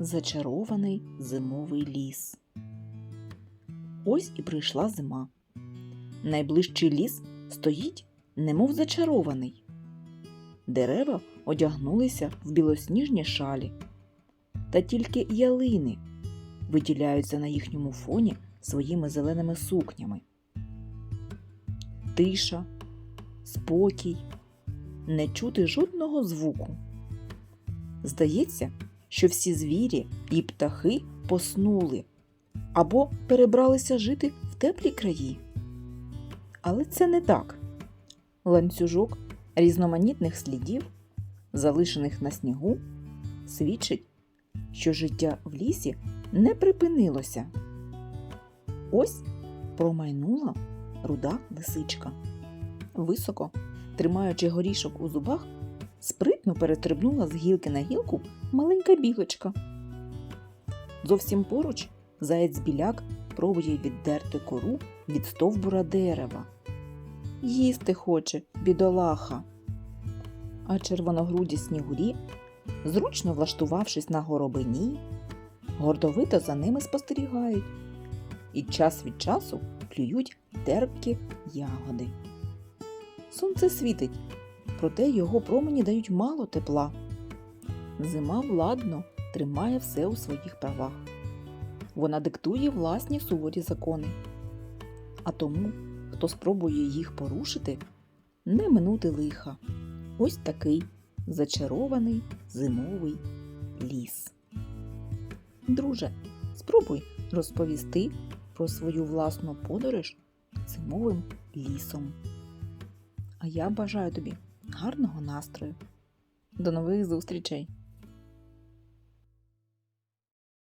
зачарований зимовий ліс. Ось і прийшла зима. Найближчий ліс стоїть, немов зачарований. Дерева одягнулися в білосніжні шалі, та тільки ялини виділяються на їхньому фоні своїми зеленими сукнями. Тиша, спокій, не чути жодного звуку. Здається, що всі звірі і птахи поснули або перебралися жити в теплі краї. Але це не так. Ланцюжок різноманітних слідів, залишених на снігу, свідчить, що життя в лісі не припинилося. Ось промайнула руда лисичка. Високо, тримаючи горішок у зубах, спритно перестрибнула з гілки на гілку маленька білочка. Зовсім поруч заєць біляк пробує віддерти кору від стовбура дерева. Їсти хоче, бідолаха. А червоногруді снігурі, зручно влаштувавшись на горобині, гордовито за ними спостерігають і час від часу клюють терпкі ягоди. Сонце світить, проте його промені дають мало тепла. Зима владно тримає все у своїх правах. Вона диктує власні суворі закони. А тому, хто спробує їх порушити, не минути лиха. Ось такий зачарований зимовий ліс. Друже, спробуй розповісти про свою власну подорож зимовим лісом. А я бажаю тобі гарного настрою. До нових зустрічей!